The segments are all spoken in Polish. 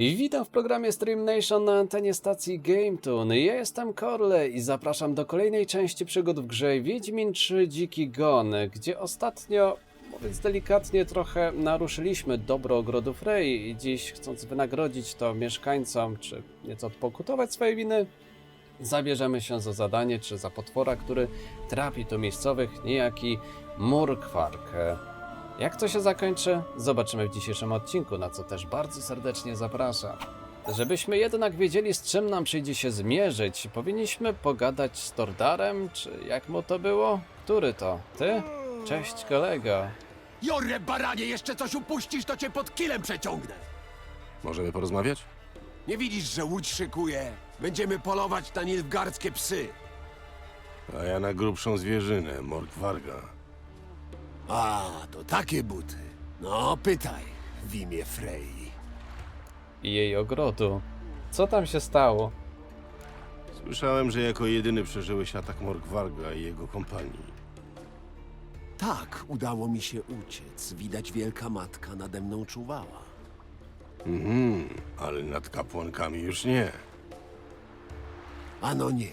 I witam w programie Stream Nation na antenie stacji GameToon. Ja jestem Korle i zapraszam do kolejnej części przygód w grze Wiedźmin 3 Dziki Gon, gdzie ostatnio, mówiąc delikatnie, trochę naruszyliśmy dobro ogrodu Frey i dziś, chcąc wynagrodzić to mieszkańcom, czy nieco odpokutować swoje winy, zabierzemy się za zadanie, czy za potwora, który trapi tu miejscowych, niejaki Murkwark. Jak to się zakończy? Zobaczymy w dzisiejszym odcinku, na co też bardzo serdecznie zapraszam. Żebyśmy jednak wiedzieli, z czym nam przyjdzie się zmierzyć, powinniśmy pogadać z Tordarem, czy jak mu to było? Który to? Ty? Cześć kolego. Jorre baranie, jeszcze coś upuścisz, to cię pod kilem przeciągnę. Możemy porozmawiać? Nie widzisz, że łódź szykuje? Będziemy polować na nilfgardzkie psy. A ja na grubszą zwierzynę, Morg Warga. A, to takie buty. No, pytaj w imię Frey. I jej ogrodu. Co tam się stało? Słyszałem, że jako jedyny przeżyłeś atak Morg Warga i jego kompanii. Tak, udało mi się uciec. Widać wielka matka nade mną czuwała. Mhm, ale nad kapłankami już nie. Ano nie.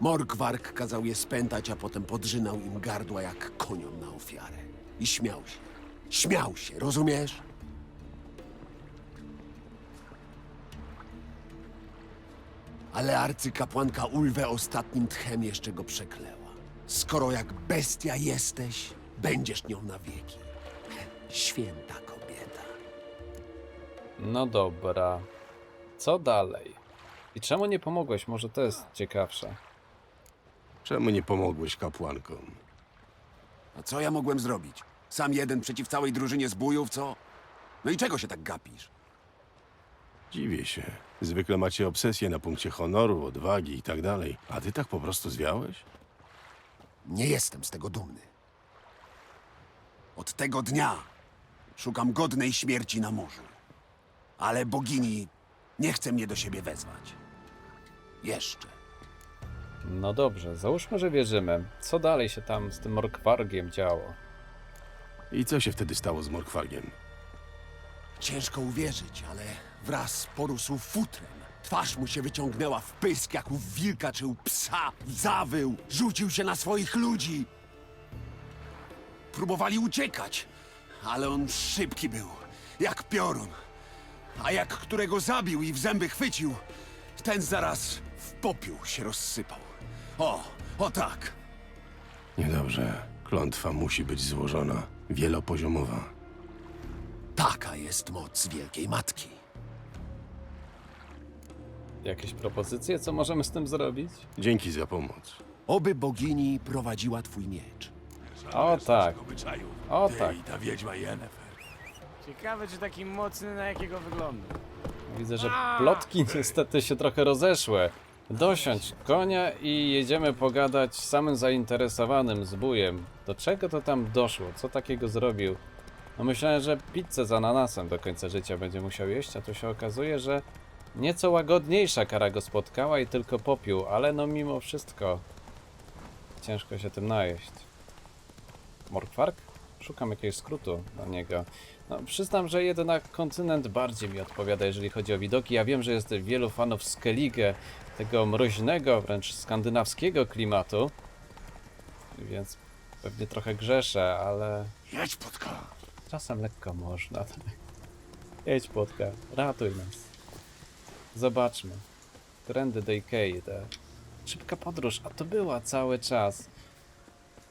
Morgwark kazał je spętać, a potem podrzynał im gardła jak koniom na ofiarę. I śmiał się. Śmiał się, rozumiesz? Ale arcykapłanka Ulwę ostatnim tchem jeszcze go przekleła. Skoro jak bestia jesteś, będziesz nią na wieki. Święta kobieta. No dobra. Co dalej? I czemu nie pomogłeś? Może to jest ciekawsze. Czemu nie pomogłeś kapłankom? A co ja mogłem zrobić? Sam jeden przeciw całej drużynie zbójów, co? No i czego się tak gapisz? Dziwię się. Zwykle macie obsesję na punkcie honoru, odwagi i tak dalej. A ty tak po prostu zwiałeś? Nie jestem z tego dumny. Od tego dnia szukam godnej śmierci na morzu. Ale bogini nie chce mnie do siebie wezwać. Jeszcze. No dobrze, załóżmy, że wierzymy. Co dalej się tam z tym Morkwargiem działo? I co się wtedy stało z Morg Wargiem? Ciężko uwierzyć, ale wraz porósł futrem. Twarz mu się wyciągnęła w pysk, jak u wilka czy u psa. Zawył, rzucił się na swoich ludzi. Próbowali uciekać, ale on szybki był, jak piorun. A jak którego zabił i w zęby chwycił, ten zaraz w popiół się rozsypał. O, o tak. Niedobrze. Klątwa musi być złożona. Wielopoziomowa. Taka jest moc Wielkiej Matki. Jakieś propozycje, co możemy z tym zrobić? Dzięki za pomoc. Oby bogini prowadziła twój miecz. O tak, o tak. ta wiedźma Yennefer. Ciekawe, czy taki mocny, na jakiego wygląda. Widzę, że plotki niestety się trochę rozeszły. Dosiądź konia i jedziemy pogadać z samym zainteresowanym zbójem. Do czego to tam doszło? Co takiego zrobił? No myślałem, że pizzę z ananasem do końca życia będzie musiał jeść, a tu się okazuje, że nieco łagodniejsza kara go spotkała i tylko popiół, ale no mimo wszystko ciężko się tym najeść. Morkwark? Szukam jakiegoś skrótu dla niego. No, przyznam, że jednak kontynent bardziej mi odpowiada, jeżeli chodzi o widoki. Ja wiem, że jest wielu fanów Skellige, tego mroźnego, wręcz skandynawskiego klimatu. Więc pewnie trochę grzeszę, ale Jedź, Płotka. czasem lekko można. tak. Jedź płotka, ratuj nas. Zobaczmy. Trendy do Ikei, te. Szybka podróż, a to była cały czas.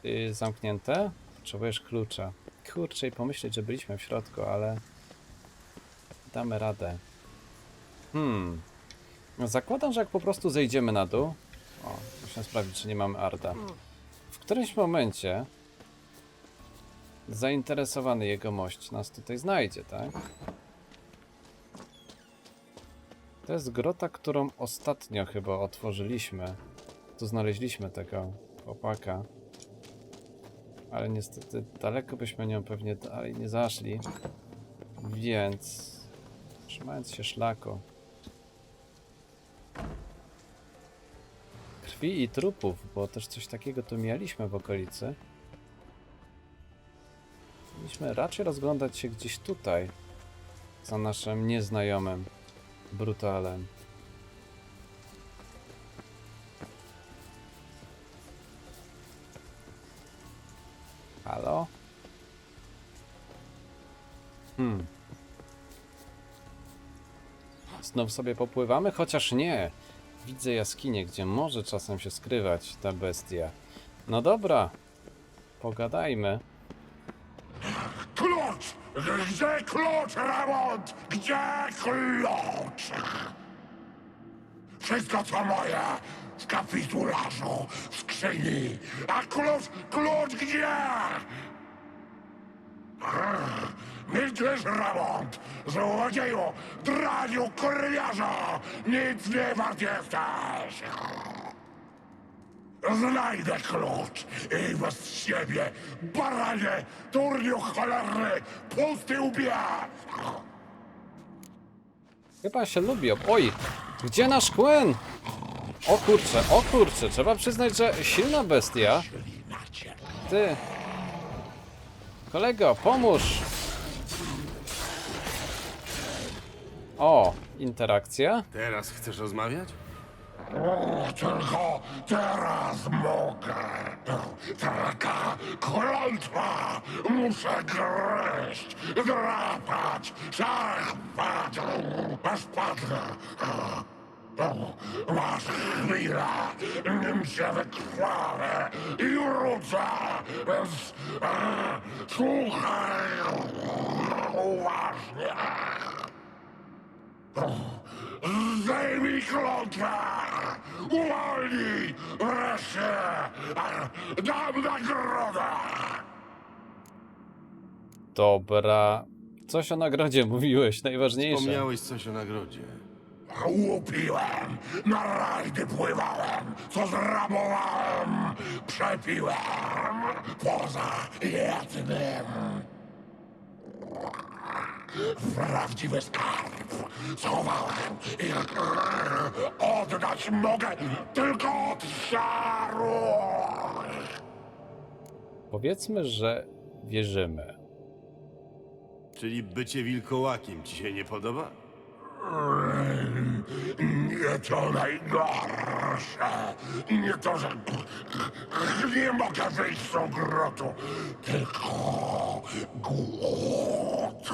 Yy, zamknięte? Potrzebujesz klucza. Kurczę, i pomyśleć, że byliśmy w środku, ale damy radę. Hmm. No, Zakładam, że jak po prostu zejdziemy na dół. O, muszę sprawdzić, czy nie mamy Arda. W którymś momencie zainteresowany jegomość nas tutaj znajdzie, tak? To jest grota, którą ostatnio chyba otworzyliśmy. Tu znaleźliśmy tego chłopaka. Ale niestety daleko byśmy nią pewnie dalej nie zaszli. Więc... Trzymając się szlaku. Krwi i trupów, bo też coś takiego tu mieliśmy w okolicy. Powinniśmy raczej rozglądać się gdzieś tutaj. Za naszym nieznajomym. brutalem. Halo? Hmm. Znów sobie popływamy? Chociaż nie. Widzę jaskinię, gdzie może czasem się skrywać ta bestia. No dobra. Pogadajmy. Klucz! Gdzie klucz, Ramont? Gdzie klucz? Wszystko co moje kapitularzu, w skrzyni. A klucz, klucz gdzie? Brr, Milczysz, Ramont! Złodzieju, draniu, kurwiarzu! Nic nie wart jesteś! Znajdę klucz i bez siebie, baranie, turniu cholerny, pusty łbie! Chyba się lubią. Oj! Gdzie nasz Quen? O kurczę, o kurczę, trzeba przyznać, że silna bestia. Ty. Kolego, pomóż! O, interakcja. Teraz chcesz rozmawiać? O, tylko teraz mogę. Taka klątwa! Muszę gryźć, drapać, szarpać, aż padnę. Masz chwilę, nim się wykrwawię i wrócę, więc e, słuchaj uważnie. Zdejmij klątwę! Uwolnij! Wreszcie! Dam nagrodę! Dobra. Coś o nagrodzie mówiłeś, najważniejsze. Wspomniałeś coś o nagrodzie. Łupiłem, na rajdy pływałem, co zrabowałem, przepiłem, poza jednym. Prawdziwy skarb schowałem i oddać mogę tylko od siaru. Powiedzmy, że wierzymy. Czyli bycie wilkołakiem ci się nie podoba? Nie to najgorsze. Nie to, że nie mogę wyjść z tą grotu, tylko głód.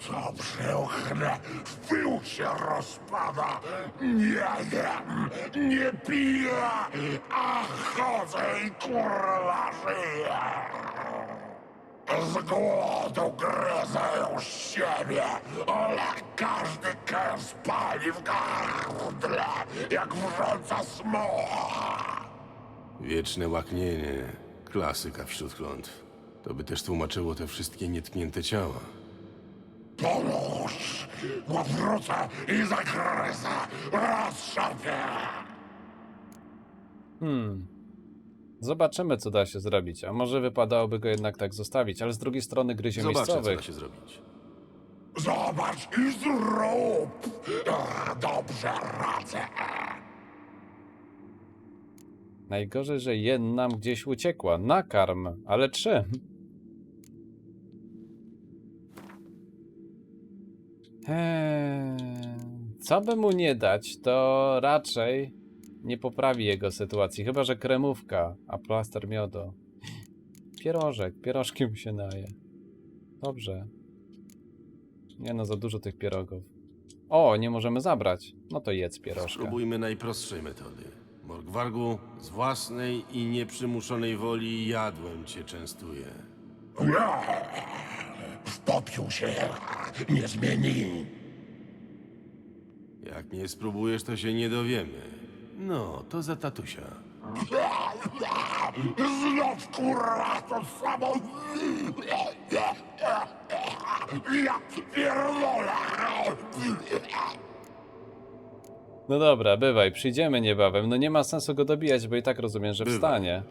Co przeochnę, w się rozpada. Nie jem, nie piję, a chodzę i kurwa żyję. Z głodu gryzę już siebie, ale każdy kęs pali w gardle, jak wrząca smoła. Wieczne łaknienie. Klasyka wśród klątw. To by też tłumaczyło te wszystkie nietknięte ciała. Pomóż, bo wrócę i zagryzę, rozszarpię. Hmm. Zobaczymy, co da się zrobić. A może wypadałoby go jednak tak zostawić, ale z drugiej strony gryzie Zobaczę, co miejscowych. da się zrobić. Zobacz i zrób. Ach, Dobrze radzę. Najgorzej, że jen nam gdzieś uciekła. Nakarm, ale czym? Eee, co by mu nie dać, to raczej nie poprawi jego sytuacji. Chyba, że kremówka, a plaster miodo. Pierożek, pierożkiem się naje. Dobrze. Nie no, za dużo tych pierogów. O, nie możemy zabrać. No to jedz pierożka. Spróbujmy najprostszej metody. Morgwargu, z własnej i nieprzymuszonej woli jadłem cię częstuję. Popiół się nie zmieni. Jak nie spróbujesz, to się nie dowiemy. No, to za tatusia. Znów kurwa to samo. Ja pierdolę. No dobra, bywaj, przyjdziemy niebawem. No nie ma sensu go dobijać, bo i tak rozumiem, że wstanie.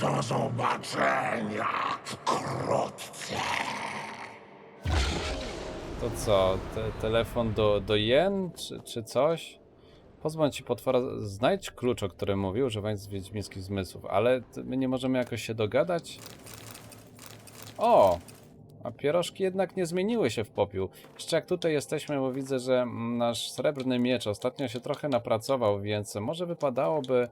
Do zobaczenia wkrótce. To co, te, telefon do, do jen, czy, czy coś? Pozbądź się potwora, znajdź klucz, o którym mówił, używając wiedźmińskich zmysłów, ale my nie możemy jakoś się dogadać? O! A pierożki jednak nie zmieniły się w popiół. Jeszcze jak tutaj jesteśmy, bo widzę, że nasz srebrny miecz ostatnio się trochę napracował, więc może wypadałoby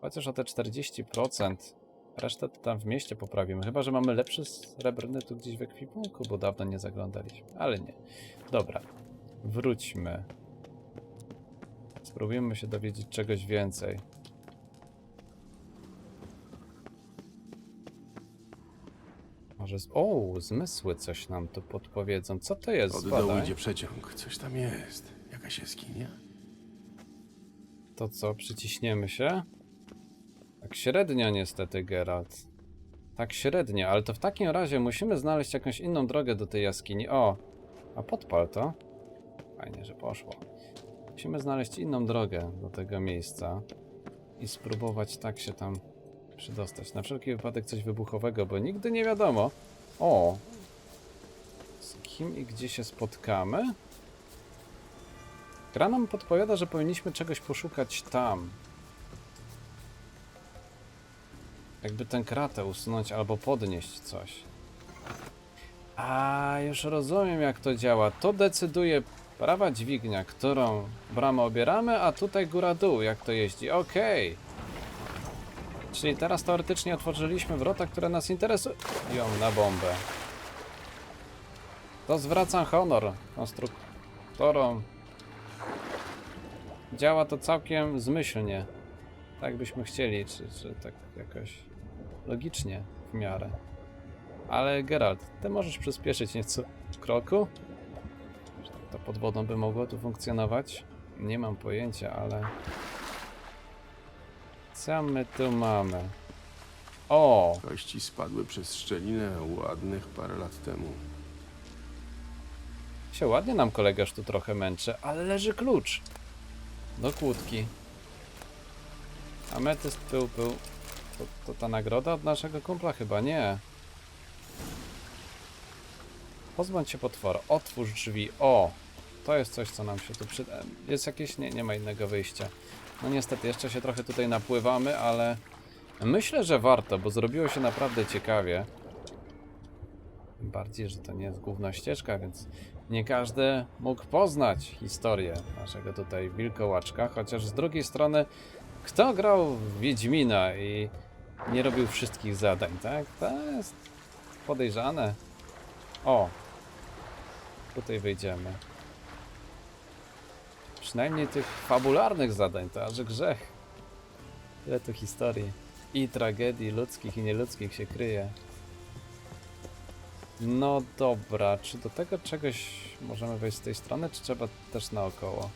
chociaż o te 40%. Resztę tam w mieście poprawimy. Chyba, że mamy lepszy srebrny tu gdzieś w ekwipunku, bo dawno nie zaglądaliśmy. Ale nie. Dobra. Wróćmy. Spróbujmy się dowiedzieć czegoś więcej. Może z... O, zmysły coś nam tu podpowiedzą. Co to jest? Od dołu Zbadaj. idzie przeciąg. Coś tam jest. Jakaś jaskinia? To co, przyciśniemy się? Tak średnio niestety, Geralt. Tak średnio, ale to w takim razie musimy znaleźć jakąś inną drogę do tej jaskini. O, a podpal to. Fajnie, że poszło. Musimy znaleźć inną drogę do tego miejsca i spróbować tak się tam przydostać. Na wszelki wypadek coś wybuchowego, bo nigdy nie wiadomo. O! Z kim i gdzie się spotkamy? Gra nam podpowiada, że powinniśmy czegoś poszukać tam. Jakby tę kratę usunąć albo podnieść coś. A, już rozumiem jak to działa. To decyduje prawa dźwignia, którą bramę obieramy, a tutaj góra-dół, jak to jeździ. Okej. Czyli teraz teoretycznie otworzyliśmy wrota, które nas interesują na bombę. To zwracam honor konstruktorom Działa to całkiem zmyślnie. Tak byśmy chcieli, czy, czy tak jakoś logicznie w miarę. Ale Geralt, ty możesz przyspieszyć nieco kroku? To pod wodą by mogło tu funkcjonować? Nie mam pojęcia, ale... Co my tu mamy? O! Kości spadły przez szczelinę ładnych parę lat temu. Się ładnie nam kolegaż tu trochę męczy, ale leży klucz. Do kłódki. Ametyst był, był. To, to ta nagroda od naszego kumpla? Chyba nie. Pozbądź się potwora. Otwórz drzwi. O! To jest coś, co nam się tu przyda. Jest jakieś... Nie, nie ma innego wyjścia. No niestety, jeszcze się trochę tutaj napływamy, ale... Myślę, że warto, bo zrobiło się naprawdę ciekawie. Bardziej, że to nie jest główna ścieżka, więc nie każdy mógł poznać historię naszego tutaj wilkołaczka, chociaż z drugiej strony, kto grał w Wiedźmina i nie robił wszystkich zadań, tak? To jest podejrzane. O! Tutaj wyjdziemy. Przynajmniej tych fabularnych zadań, to aż grzech. Tyle tu historii. I tragedii ludzkich i nieludzkich się kryje. No dobra, czy do tego czegoś możemy wejść z tej strony, czy trzeba też naokoło?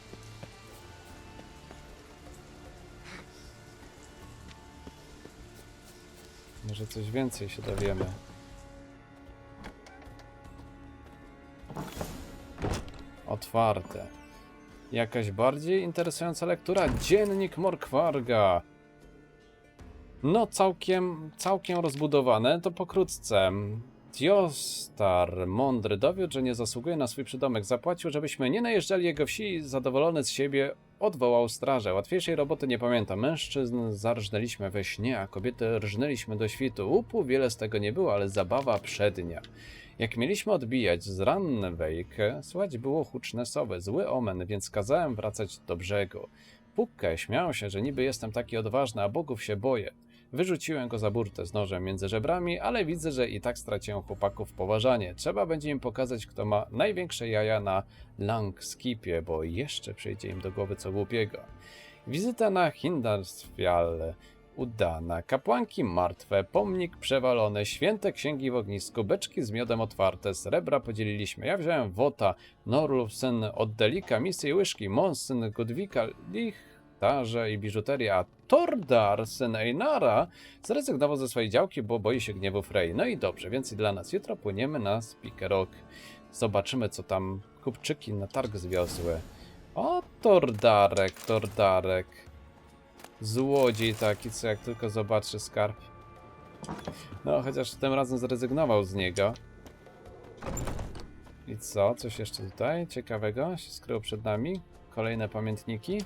Może coś więcej się dowiemy. Otwarte. Jakaś bardziej interesująca lektura? Dziennik Morkwarga. No, całkiem, całkiem rozbudowane, to pokrótce. Diostar, mądry, dowiódł, że nie zasługuje na swój przydomek. Zapłacił, żebyśmy nie najeżdżali jego wsi i zadowolony z siebie odwołał strażę. Łatwiejszej roboty nie pamiętam. Mężczyzn zarżnęliśmy we śnie, a kobiety rżnęliśmy do świtu. Łupu wiele z tego nie było, ale zabawa przednia. Jak mieliśmy odbijać z Rannwejk, słychać było huczne sowy, zły omen, więc kazałem wracać do brzegu. Pukkę śmiał się, że niby jestem taki odważny, a bogów się boję. Wyrzuciłem go za burtę z nożem między żebrami, ale widzę, że i tak straciłem chłopaków poważanie. Trzeba będzie im pokazać, kto ma największe jaja na Langskipie, bo jeszcze przyjdzie im do głowy co głupiego. Wizyta na Hindarsfjall udana. Kapłanki martwe, pomnik przewalony, święte księgi w ognisku, beczki z miodem otwarte, srebra podzieliliśmy. Ja wziąłem Wota, Norlów, syn Oddelika, misy i łyżki, Mons, syn Gudwika, lichtarze i biżuteria, a Tordar, syn Einara, zrezygnował ze swojej działki, bo boi się gniewu Frey. No i dobrze, więcej dla nas. Jutro płyniemy na Spikerok. Zobaczymy, co tam kupczyki na targ zwiozły. O, Tordarek, Tordarek. Złodziej taki, co jak tylko zobaczy skarb. No, chociaż tym razem zrezygnował z niego. I co? Coś jeszcze tutaj ciekawego się skryło przed nami? Kolejne pamiętniki?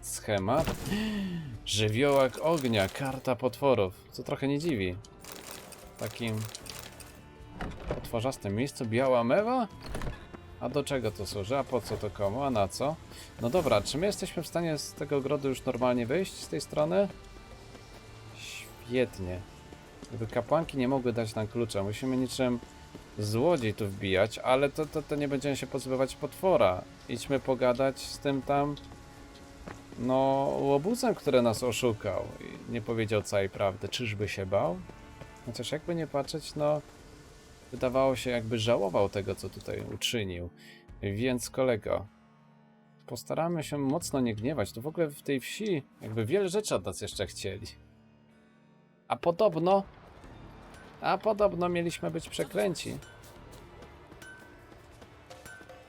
Schemat? Żywiołak ognia, karta potworów. Co trochę nie dziwi. Takim potworem stworzastym miejscu biała mewa? A do czego to służy? A po co to komu? A na co? No dobra, czy my jesteśmy w stanie z tego ogrodu już normalnie wyjść z tej strony? Świetnie. Gdyby kapłanki nie mogły dać nam klucza, musimy niczym złodziej tu wbijać, ale to, to, to nie będziemy się pozbywać potwora. Idźmy pogadać z tym tam, no, łobuzem, który nas oszukał i nie powiedział całej prawdy. Czyżby się bał? Chociaż jakby nie patrzeć, no, wydawało się jakby żałował tego, co tutaj uczynił. Więc kolego, postaramy się mocno nie gniewać. Tu w ogóle w tej wsi jakby wiele rzeczy od nas jeszcze chcieli. A podobno, a podobno mieliśmy być przekręci.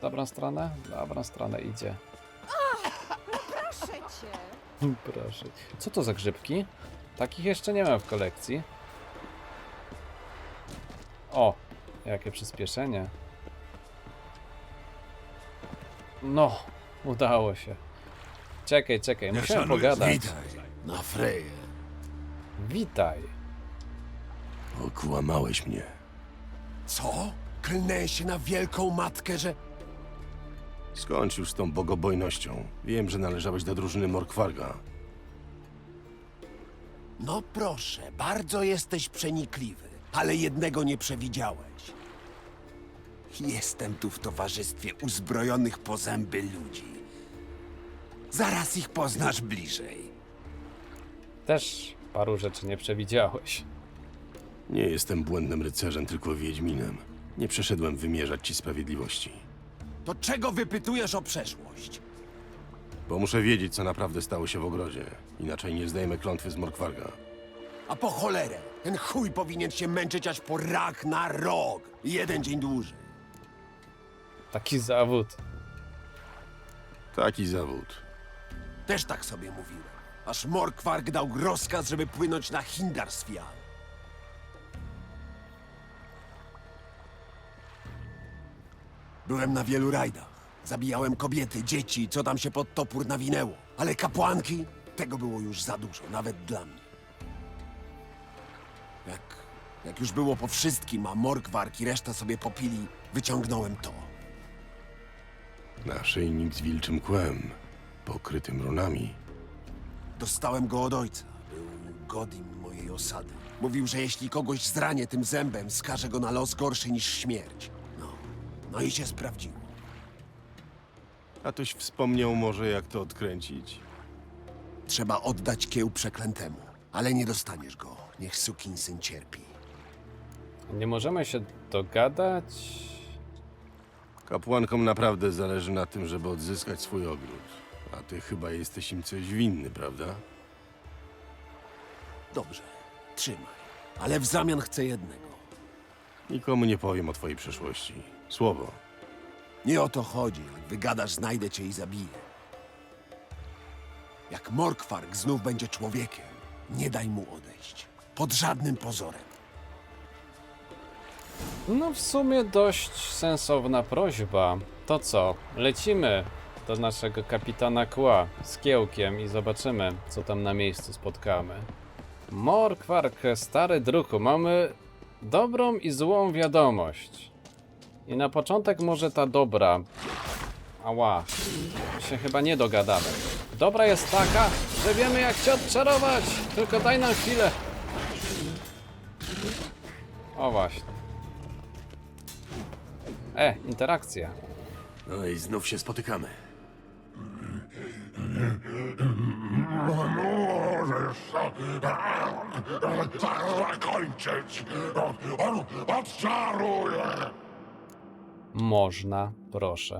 Dobrą stronę? Dobrą stronę idzie. Proszę cię. Proszę. Co to za grzybki? Takich jeszcze nie mam w kolekcji. O, jakie przyspieszenie. No, udało się. Czekaj, czekaj, musimy pogadać. Witaj, na Freję. Witaj. Okłamałeś mnie. Co? Klnę się na wielką matkę, że... Skończ już z tą bogobojnością. Wiem, że należałeś do drużyny Morkwarga. No proszę, bardzo jesteś przenikliwy, ale jednego nie przewidziałeś. Jestem tu w towarzystwie uzbrojonych po zęby ludzi. Zaraz ich poznasz bliżej. Też paru rzeczy nie przewidziałeś. Nie jestem błędnym rycerzem, tylko wiedźminem. Nie przeszedłem wymierzać ci sprawiedliwości. To czego wypytujesz o przeszłość? Bo muszę wiedzieć, co naprawdę stało się w ogrodzie. Inaczej nie zdejmę klątwy z Morkwarga. A po cholerę, ten chuj powinien się męczyć aż po rak na rok. Jeden dzień dłużej. Taki zawód. Taki zawód. Też tak sobie mówiłem. Aż Morkwarg dał rozkaz, żeby płynąć na Hindarsfjall. Byłem na wielu rajdach. Zabijałem kobiety, dzieci, co tam się pod topór nawinęło. Ale kapłanki? Tego było już za dużo, nawet dla mnie. Jak, jak już było po wszystkim, a Morkwarg i reszta sobie popili, wyciągnąłem to. Naszyjnik z wilczym kłem, pokrytym runami. Dostałem go od ojca. Był godim mojej osady. Mówił, że jeśli kogoś zranię tym zębem, skaże go na los gorszy niż śmierć. No, no i się sprawdziło. A toś wspomniał może, jak to odkręcić? Trzeba oddać kieł przeklętemu, ale nie dostaniesz go. Niech sukinsyn cierpi. Nie możemy się dogadać. Kapłankom naprawdę zależy na tym, żeby odzyskać swój ogród. A ty chyba jesteś im coś winny, prawda? Dobrze, trzymaj. Ale w zamian chcę jednego. Nikomu nie powiem o twojej przeszłości. Słowo. Nie o to chodzi. Jak wygadasz, znajdę cię i zabiję. Jak Morkwarg znów będzie człowiekiem, nie daj mu odejść. Pod żadnym pozorem. No w sumie dość sensowna prośba. To co? Lecimy do naszego kapitana Kła z kiełkiem i zobaczymy, co tam na miejscu spotkamy. Morkwark, stary druku, mamy dobrą i złą wiadomość. I na początek może ta dobra. Ała, się chyba nie dogadamy. Dobra jest taka, że wiemy jak cię odczarować. Tylko daj nam chwilę. O właśnie. E, interakcja. No i znów się spotykamy. Możesz to zakończyć. On odczaruje. Można, proszę.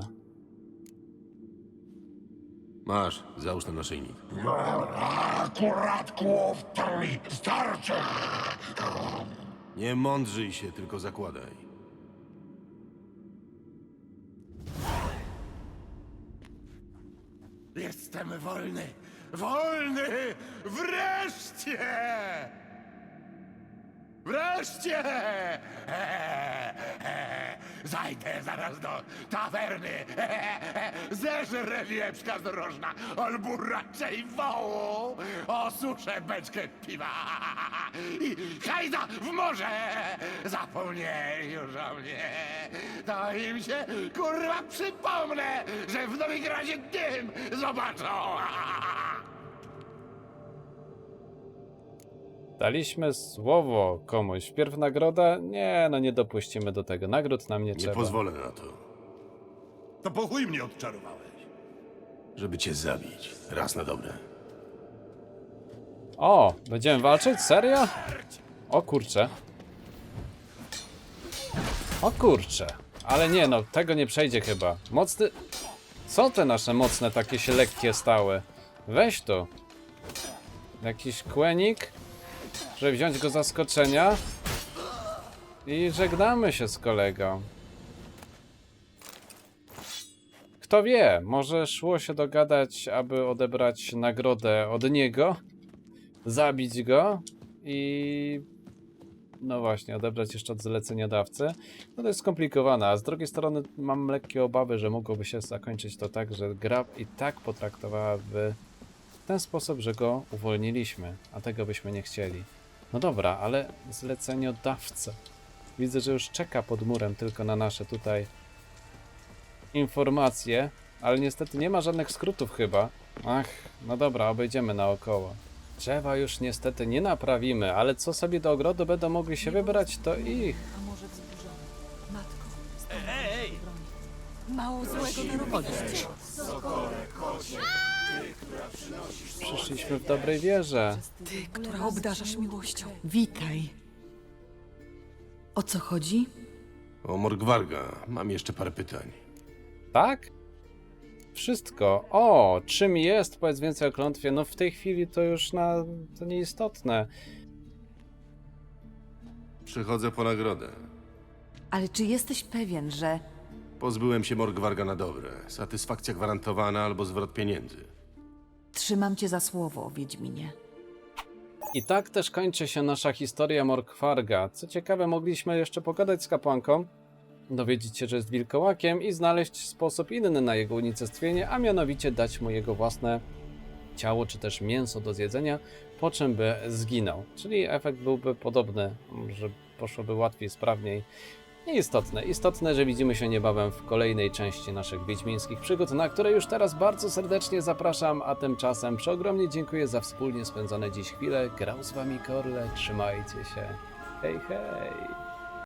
Masz, załóż ten naszyjnik. Akurat kłów mi starczy. Nie mądrzyj się, tylko zakładaj. Jestem wolny. Wolny! Wreszcie! Wreszcie! Zajdę zaraz do tawerny. Zeżrę wieprzka zdrożna, albo raczej wołu. Osuszę beczkę piwa. I hajda w morze. Zapomnieli już o mnie. To im się, kurwa, przypomnę, że w Nowigradzie dym zobaczą. Daliśmy słowo komuś. Wpierw nagroda? Nie, no nie dopuścimy do tego. Nagród nam nie, Nie trzeba. pozwolę na to, To po chuj mnie odczarowałeś. żeby cię zabić. Raz na dobre. O, będziemy walczyć? Serio? O kurcze. O kurcze. Ale nie no, tego nie przejdzie chyba. Mocny... Co te nasze mocne takie się lekkie stały? Weź tu. Jakiś kłenik, żeby wziąć go z zaskoczenia. I żegnamy się z kolegą. Kto wie, może szło się dogadać, aby odebrać nagrodę od niego zabić go i no właśnie, odebrać jeszcze od zleceniodawcy. No to jest skomplikowane, a z drugiej strony mam lekkie obawy, że mogłoby się zakończyć to tak, że gra i tak potraktowałaby w ten sposób, że go uwolniliśmy, a tego byśmy nie chcieli. No dobra, ale zleceniodawca. Widzę, że już czeka pod murem tylko na nasze tutaj informacje, ale niestety nie ma żadnych skrótów chyba. Ach, no dobra, obejdziemy naokoło. Drzewa już niestety nie naprawimy, ale co sobie do ogrodu będą mogli się wybrać, to ich. A może wzburzony? Matko, ej, Mało złego narobiliście. Przyszliśmy w dobrej wierze. Ty, która obdarzasz miłością. Witaj. O co chodzi? O Morgwarga mam jeszcze parę pytań. Tak? Wszystko. O, czym jest? Powiedz więcej o klątwie. No w tej chwili to już na... to nieistotne. Przychodzę po nagrodę. Ale czy jesteś pewien, że Pozbyłem się Morgwarga na dobre. Satysfakcja gwarantowana albo zwrot pieniędzy. Trzymam cię za słowo, Wiedźminie? I tak też kończy się nasza historia Morkwarga. Co ciekawe, mogliśmy jeszcze pogadać z kapłanką, dowiedzieć się, że jest wilkołakiem i znaleźć sposób inny na jego unicestwienie, a mianowicie dać mu jego własne ciało czy też mięso do zjedzenia, po czym by zginął. Czyli efekt byłby podobny, że poszłoby łatwiej, sprawniej. Nieistotne. Istotne, że widzimy się niebawem w kolejnej części naszych wiedźmińskich przygód, na które już teraz bardzo serdecznie zapraszam, a tymczasem przeogromnie dziękuję za wspólnie spędzone dziś chwile. Grał z wami Korle, trzymajcie się. Hej, hej!